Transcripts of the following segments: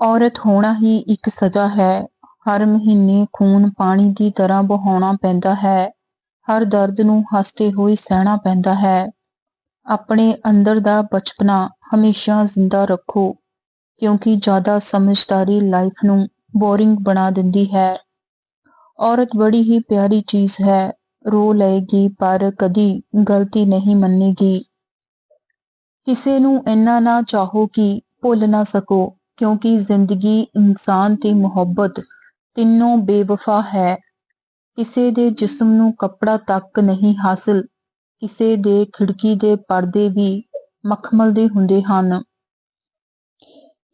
ਔਰਤ ਹੋਣਾ ਹੀ ਇੱਕ ਸਜ਼ਾ ਹੈ। ਹਰ ਮਹੀਨੇ ਖੂਨ ਪਾਣੀ ਦੀ ਤਰ੍ਹਾਂ ਬਹਾਉਣਾ ਪੈਂਦਾ ਹੈ। ਹਰ ਦਰਦ ਨੂੰ ਹੱਸਦੇ ਹੋਏ ਸਹਿਣਾ ਪੈਂਦਾ ਹੈ। ਆਪਣੇ ਅੰਦਰ ਦਾ ਬਚਪਨਾ ਹਮੇਸ਼ਾ ਜ਼ਿੰਦਾ ਰੱਖੋ, ਕਿਉਂਕਿ ਜ਼ਿਆਦਾ ਸਮਝਦਾਰੀ ਲਾਈਫ ਨੂੰ ਬੋਰਿੰਗ ਬਣਾ ਦਿੰਦੀ ਹੈ। ਔਰਤ ਬੜੀ ਹੀ ਪਿਆਰੀ ਚੀਜ਼ ਹੈ। ਰੋ ਲਏਗੀ, ਪਰ ਕਦੀ ਗਲਤੀ ਨਹੀਂ ਮੰਨੇਗੀ। ਕਿਸੇ ਨੂੰ ਇੰਨਾ ਨਾ ਚਾਹੋ ਕਿ ਭੁੱਲ ਨਾ ਸਕੋ। ਕਿਉਂਕਿ ਜ਼ਿੰਦਗੀ, ਇਨਸਾਨ ਤੇ ਮੁਹੱਬਤ ਤਿੰਨੋਂ ਬੇਵਫਾ ਹੈ। ਕਿਸੇ ਦੇ ਜਿਸਮ ਨੂੰ ਕੱਪੜਾ ਤੱਕ ਨਹੀਂ ਹਾਸਲ, ਕਿਸੇ ਦੇ ਖਿੜਕੀ ਦੇ ਪਰਦੇ ਵੀ ਮਖਮਲ ਦੇ ਹੁੰਦੇ ਹਨ।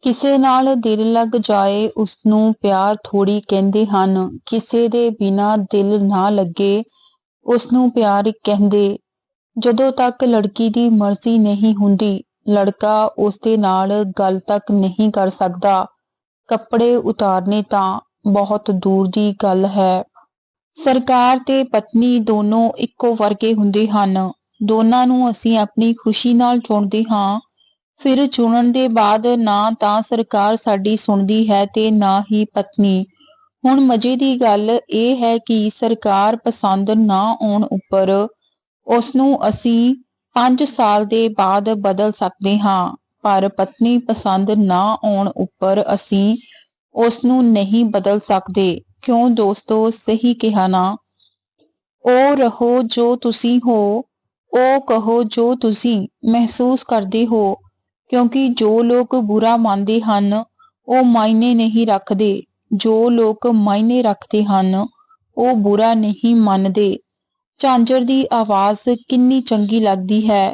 ਕਿਸੇ ਨਾਲ ਦਿਲ ਲੱਗ ਜਾਏ ਉਸ ਨੂੰ ਪਿਆਰ ਥੋੜੀ ਕਹਿੰਦੇ ਹਨ। ਕਿਸੇ ਦੇ ਬਿਨਾ ਦਿਲ ਨਾ ਲੱਗੇ ਉਸ ਨੂੰ ਪਿਆਰ ਕਹਿੰਦੇ। ਜਦੋਂ ਤੱਕ ਲੜਕੀ ਦੀ ਮਰਜ਼ੀ ਨਹੀਂ ਹੁੰਦੀ ਲੜਕਾ ਉਸ ਦੇ ਨਾਲ ਗੱਲ ਤੱਕ ਨਹੀਂ ਕਰ ਸਕਦਾ। ਕੱਪੜੇ ਉਤਾਰਨੇ ਤਾਂ ਬਹੁਤ ਦੂਰ ਦੀ ਗੱਲ ਹੈ। ਸਰਕਾਰ ਤੇ ਪਤਨੀ ਦੋਨੋਂ ਇੱਕੋ ਵਰਗੇ ਹੁੰਦੇ ਹਨ। ਦੋਨਾਂ ਨੂੰ ਅਸੀਂ ਆਪਣੀ ਖੁਸ਼ੀ ਨਾਲ ਚੁਣਦੇ ਹਾਂ। ਫਿਰ ਚੁਣਨ ਦੇ ਬਾਅਦ ਨਾ ਤਾਂ ਸਰਕਾਰ ਸਾਡੀ ਸੁਣਦੀ ਹੈ ਤੇ ਨਾ ਹੀ ਪਤਨੀ। ਹੁਣ ਮਜ਼ੇ ਦੀ ਗੱਲ ਇਹ ਹੈ ਕਿ ਸਰਕਾਰ ਪਸੰਦ ਨਾ ਆਉਣ ਉੱਪਰ ਉਸ ਨੂੰ ਅਸੀਂ 5 ਸਾਲ ਦੇ ਬਾਅਦ ਬਦਲ ਸਕਦੇ ਹਾਂ, ਪਰ ਪਤਨੀ ਪਸੰਦ ਨਾ ਆਉਣ ਉੱਪਰ ਅਸੀਂ ਉਸ ਨੂੰ ਨਹੀਂ ਬਦਲ ਸਕਦੇ। ਕਿਉਂ ਦੋਸਤੋ, ਸਹੀ ਕਿਹਾ ਨਾ। ਉਹ ਰਹੋ ਜੋ ਤੁਸੀਂ ਹੋ, ਉਹ ਕਹੋ ਜੋ ਤੁਸੀਂ ਮਹਿਸੂਸ ਕਰਦੇ ਹੋ, ਕਿਉਂਕਿ ਜੋ ਲੋਕ ਬੁਰਾ ਮੰਨਦੇ ਹਨ, ਉਹ ਮਾਇਨੇ ਨਹੀਂ ਰੱਖਦੇ। ਜੋ ਲੋਕ ਮਾਇਨੇ ਰੱਖਦੇ ਹਨ, ਉਹ ਬੁਰਾ ਨਹੀਂ ਮੰਨਦੇ। ਝਾਂਜਰ ਦੀ ਆਵਾਜ਼ ਕਿੰਨੀ ਚੰਗੀ ਲੱਗਦੀ ਹੈ।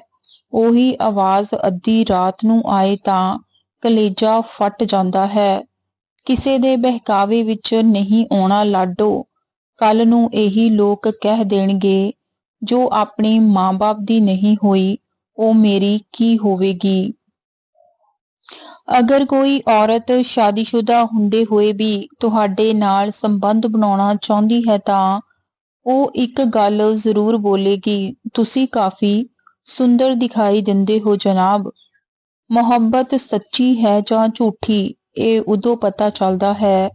ਉਹੀ ਆਵਾਜ਼ ਅੱਧੀ ਰਾਤ ਨੂੰ ਆਏ ਤਾਂ ਕਲੇਜਾ ਫਟ ਜਾਂਦਾ ਹੈ। ਕਿਸੇ ਦੇ ਬਹਿਕਾਵੇ ਵਿੱਚ ਨਹੀਂ ਆਉਣਾ ਲਾਡੋ। ਕੱਲ ਨੂੰ ਇਹੀ ਲੋਕ ਕਹਿ ਦੇਣਗੇ, ਜੋ ਆਪਣੇ ਮਾਂ-ਬਾਪ ਦੀ ਨਹੀਂ ਹੋਈ, ਉਹ ਮੇਰੀ ਕੀ ਹੋਵੇਗੀ? ਅਗਰ ਕੋਈ ਔਰਤ ਸ਼ਾਦੀशुदा ਹੁੰਦੇ ਹੋਏ ਵੀ ਤੁਹਾਡੇ ਨਾਲ ਸੰਬੰਧ ਬਣਾਉਣਾ ਚਾਹੁੰਦੀ ਹੈ ਤਾਂ ਉਹ ਇੱਕ ਗੱਲ ਜ਼ਰੂਰ ਬੋਲੇਗੀ ਤੁਸੀਂ ਕਾਫੀ ਸੁੰਦਰ ਦਿਖਾਈ ਦਿੰਦੇ ਹੋ ਜਨਾਬ। ਮੁਹੱਬਤ ਸੱਚੀ ਹੈ ਜਾਂ ਝੂਠੀ, ਇਹ ਉਦੋਂ ਪਤਾ ਚੱਲਦਾ ਹੈ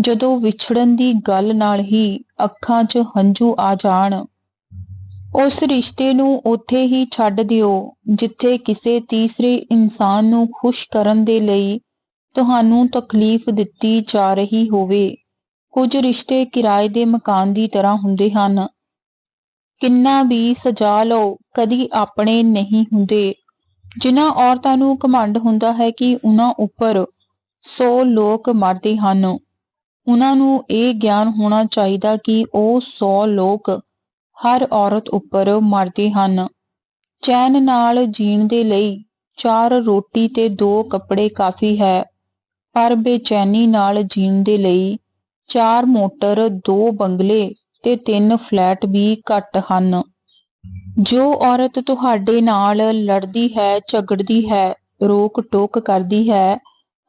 ਜਦੋਂ ਵਿਛੜਨ ਦੀ ਗੱਲ ਨਾਲ ਹੀ ਅੱਖਾਂ 'ਚ ਹੰਝੂ ਆ ਜਾਣ। ਉਸ ਰਿਸ਼ਤੇ ਨੂੰ ਉੱਥੇ ਹੀ ਛੱਡ ਦਿਓ, ਜਿੱਥੇ ਕਿਸੇ ਤੀਸਰੇ ਇਨਸਾਨ ਨੂੰ ਖੁਸ਼ ਕਰਨ ਦੇ ਲਈ ਤੁਹਾਨੂੰ ਤਕਲੀਫ ਦਿੱਤੀ ਜਾ ਰਹੀ ਹੋਵੇ। ਕੁਝ ਰਿਸ਼ਤੇ ਕਿਰਾਏ ਦੇ ਮਕਾਨ ਦੀ ਤਰ੍ਹਾਂ ਹੁੰਦੇ ਹਨ। ਕਿੰਨਾ ਵੀ ਸਜਾ ਲਓ, ਕਦੀ ਆਪਣੇ ਨਹੀਂ ਹੁੰਦੇ। ਜਿਨ੍ਹਾਂ ਔਰਤਾਂ ਨੂੰ ਘਮੰਡ ਹੁੰਦਾ ਹੈ ਕਿ ਉਹਨਾਂ ਉੱਪਰ 100 ਲੋਕ ਮਰਦੇ ਹਨ ਉਹਨਾਂ ਨੂੰ ਇਹ ਗਿਆਨ ਹੋਣਾ ਚਾਹੀਦਾ ਕਿ ਉਹ 100 ਲੋਕ ਹਰ ਔਰਤ ਉੱਪਰ ਮਰਦੇ ਹਨ। ਚੈਨ ਨਾਲ ਜੀਣ ਦੇ ਲਈ ਚਾਰ ਰੋਟੀ ਤੇ ਦੋ ਕੱਪੜੇ ਕਾਫੀ ਹੈ, ਪਰ ਬੇਚੈਨੀ ਨਾਲ ਜੀਣ ਦੇ ਲਈ ਚਾਰ ਮੋਟਰ, ਦੋ ਬੰਗਲੇ ਤੇ ਤਿੰਨ ਫਲੈਟ ਵੀ ਘੱਟ ਹਨ। ਜੋ ਔਰਤ ਤੁਹਾਡੇ ਨਾਲ ਲੜਦੀ ਹੈ, ਝਗੜਦੀ ਹੈ, ਰੋਕ ਟੋਕ ਕਰਦੀ ਹੈ,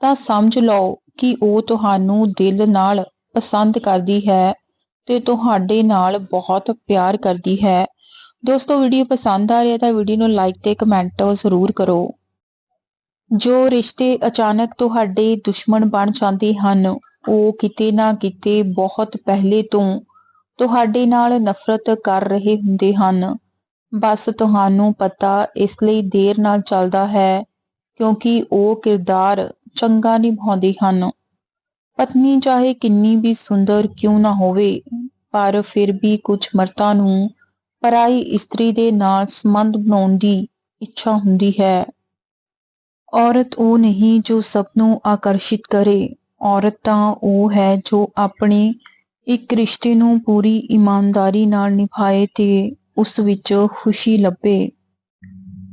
ਤਾਂ ਸਮਝ ਲਓ ਕਿ ਉਹ ਤੁਹਾਨੂੰ ਦਿਲ ਨਾਲ ਪਸੰਦ ਕਰਦੀ ਹੈ ਤੇ ਤੁਹਾਡੇ ਨਾਲ ਬਹੁਤ ਪਿਆਰ ਕਰਦੀ ਹੈ। ਦੋਸਤੋ, ਵੀਡੀਓ ਪਸੰਦ ਆ ਰਿਹਾ ਤਾਂ ਵੀਡੀਓ ਨੂੰ ਲਾਈਕ ਤੇ ਕਮੈਂਟ ਜ਼ਰੂਰ ਕਰੋ। ਜੋ ਰਿਸ਼ਤੇ ਅਚਾਨਕ ਤੁਹਾਡੇ ਦੁਸ਼ਮਣ ਬਣ ਜਾਂਦੇ ਹਨ ਉਹ ਕਿਤੇ ਨਾ ਕਿਤੇ ਬਹੁਤ ਪਹਿਲੇ ਤੋਂ ਤੁਹਾਡੇ ਨਾਲ ਨਫ਼ਰਤ ਕਰ ਰਹੇ ਹੁੰਦੇ ਹਨ। ਬਸ ਤੁਹਾਨੂੰ ਪਤਾ ਇਸ ਲਈ ਦੇਰ ਨਾਲ ਚੱਲਦਾ ਹੈ, ਕਿਉਂਕਿ ਉਹ ਕਿਰਦਾਰ ਚੰਗਾ ਨਿਭਾਉਂਦੇ ਹਨ। ਪਤਨੀ ਚਾਹੇ ਕਿੰਨੀ ਵੀ ਸੁੰਦਰ ਕਿਉਂ ਨਾ ਹੋਵੇ, ਪਰ ਫਿਰ ਵੀ ਕੁਝ ਮਰਦਾਂ ਨੂੰ ਪਰਾਈ ਇਸਤਰੀ ਦੇ ਨਾਲ ਸੰਬੰਧ ਬਣਾਉਣ ਦੀ ਇੱਛਾ ਹੁੰਦੀ ਹੈ। ਔਰਤ ਉਹ ਨਹੀਂ ਜੋ ਸਭ ਨੂੰ ਆਕਰਸ਼ਿਤ ਕਰੇ। ਔਰਤ ਤਾਂ ਉਹ ਹੈ ਜੋ ਆਪਣੇ ਇੱਕ ਰਿਸ਼ਤੇ ਨੂੰ ਪੂਰੀ ਇਮਾਨਦਾਰੀ ਨਾਲ ਨਿਭਾਏ ਤੇ ਉਸ ਵਿੱਚ ਖੁਸ਼ੀ ਲੱਭੇ।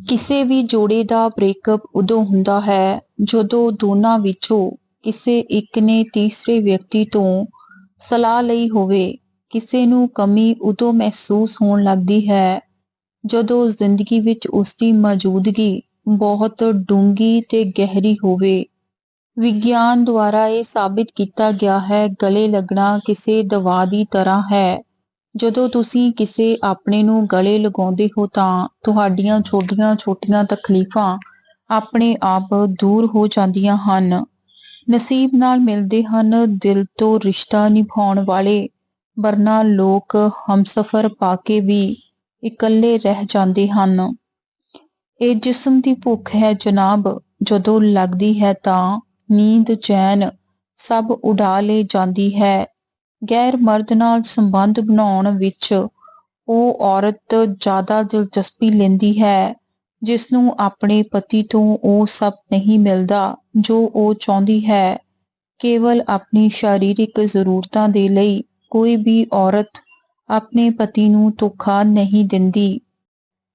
ਕਿਸੇ ਵੀ ਜੋੜੇ ਦਾ ਬ੍ਰੇਕਅਪ ਉਦੋਂ ਹੁੰਦਾ ਹੈ ਜਦੋਂ ਦੋਨਾਂ ਵਿੱਚੋਂ ਕਿਸੇ ਇੱਕ ਨੇ ਤੀਸਰੇ ਵਿਅਕਤੀ ਤੋਂ ਸਲਾਹ ਲਈ ਹੋਵੇ। ਕਿਸੇ ਨੂੰ ਕਮੀ ਉਦੋਂ ਮਹਿਸੂਸ ਹੋਣ ਲੱਗਦੀ ਹੈ ਜਦੋਂ ਜ਼ਿੰਦਗੀ ਵਿੱਚ ਉਸ ਦੀ ਮੌਜੂਦਗੀ ਬਹੁਤ ਡੂੰਗੀ ਤੇ ਗਹਿਰੀ ਹੋਵੇ। ਵਿਗਿਆਨ ਦੁਆਰਾ ਇਹ ਸਾਬਿਤ ਕੀਤਾ ਗਿਆ ਹੈ, ਗਲੇ ਲੱਗਣਾ ਕਿਸੇ ਦਵਾ ਦੀ ਤਰ੍ਹਾਂ ਹੈ। ਜਦੋਂ ਤੁਸੀਂ ਕਿਸੇ ਆਪਣੇ ਨੂੰ ਗਲੇ ਲਗਾਉਂਦੇ ਹੋ ਤਾਂ ਤੁਹਾਡੀਆਂ ਛੋਟੀਆਂ-ਛੋਟੀਆਂ ਤਕਲੀਫਾਂ ਆਪਣੇ ਆਪ ਦੂਰ ਹੋ ਜਾਂਦੀਆਂ ਹਨ। ਨਸੀਬ ਨਾਲ ਮਿਲਦੇ ਹਨ, ਦਿਲ ਤੋਂ ਰਿਸ਼ਤਾ ਨਿਭਾਉਣ ਵਾਲੇ, ਵਰਨਾ ਲੋਕ ਹਮਸਫਰ ਪਾ ਕੇ ਵੀ ਇਕੱਲੇ ਰਹਿ ਜਾਂਦੇ ਹਨ। ਇਹ ਜਿਸਮ ਦੀ ਭੁੱਖ ਹੈ ਜਨਾਬ, ਜਦੋਂ ਲੱਗਦੀ ਹੈ ਤਾਂ ਨੀਂਦ ਚੈਨ ਸਭ ਉਡਾ ਲੈ ਜਾਂਦੀ ਹੈ। ਗੈਰ ਮਰਦ ਨਾਲ ਸੰਬੰਧ ਬਣਾਉਣ ਵਿੱਚ ਉਹ ਔਰਤ ਜ਼ਿਆਦਾ ਦਿਲਚਸਪੀ ਲੈਂਦੀ ਹੈ ਜਿਸ ਨੂੰ ਆਪਣੇ ਪਤੀ ਤੋਂ ਉਹ ਸਭ ਨਹੀਂ ਮਿਲਦਾ ਜੋ ਉਹ ਚਾਹੁੰਦੀ ਹੈ। ਕੇਵਲ ਆਪਣੀ ਸਰੀਰਕ ਜ਼ਰੂਰਤਾਂ ਦੇ ਲਈ ਕੋਈ ਵੀ ਔਰਤ ਆਪਣੇ ਪਤੀ ਨੂੰ ਧੋਖਾ ਨਹੀਂ ਦਿੰਦੀ।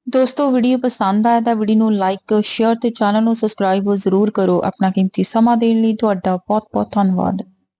ਦੋਸਤੋ ਵੀਡੀਓ ਪਸੰਦ ਆਇਆ ਤਾਂ ਵੀਡੀਓ ਨੂੰ ਲਾਈਕ ਸ਼ੇਅਰ ਤੇ ਚੈਨਲ ਨੂੰ ਸਬਸਕ੍ਰਾਈਬ ਜ਼ਰੂਰ ਕਰੋ। ਆਪਣਾ ਕੀਮਤੀ ਸਮਾਂ ਦੇਣ ਲਈ ਤੁਹਾਡਾ ਬਹੁਤ ਬਹੁਤ ਧੰਨਵਾਦ।